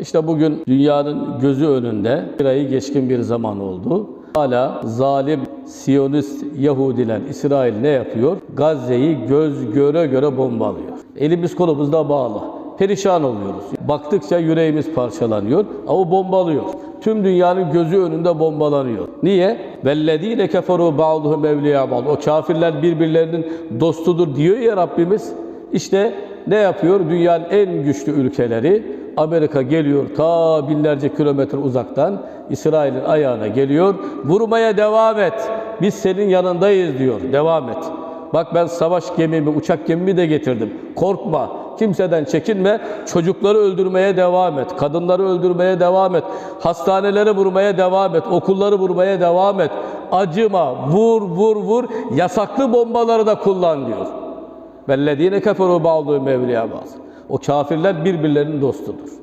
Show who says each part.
Speaker 1: İşte bugün dünyanın gözü önünde bir ayı geçkin bir zaman oldu. Hala zalim Siyonist Yahudiler İsrail ne yapıyor? Gazze'yi göz göre göre bombalıyor. Elimiz kolumuz da bağlı. Perişan oluyoruz. Baktıkça yüreğimiz parçalanıyor ama bombalıyor. Tüm dünyanın gözü önünde bombalanıyor. Niye? Vellezine keferu ba'duhum evliya ba'd. O kafirler birbirlerinin dostudur diyor ya Rabbimiz. İşte ne yapıyor? Dünyanın en güçlü ülkeleri Amerika geliyor ta binlerce kilometre uzaktan İsrail'in ayağına geliyor. Vurmaya devam et. Biz senin yanındayız diyor. Devam et. Bak ben savaş gemimi, uçak gemimi de getirdim. Korkma. Kimseden çekinme. Çocukları öldürmeye devam et. Kadınları öldürmeye devam et. Hastaneleri vurmaya devam et. Okulları vurmaya devam et. Acıma. Vur, vur, vur. Yasaklı bombaları da kullan diyor. Vellezine keferu ba'duhum evliya ba'd. O kafirler birbirlerinin dostudur.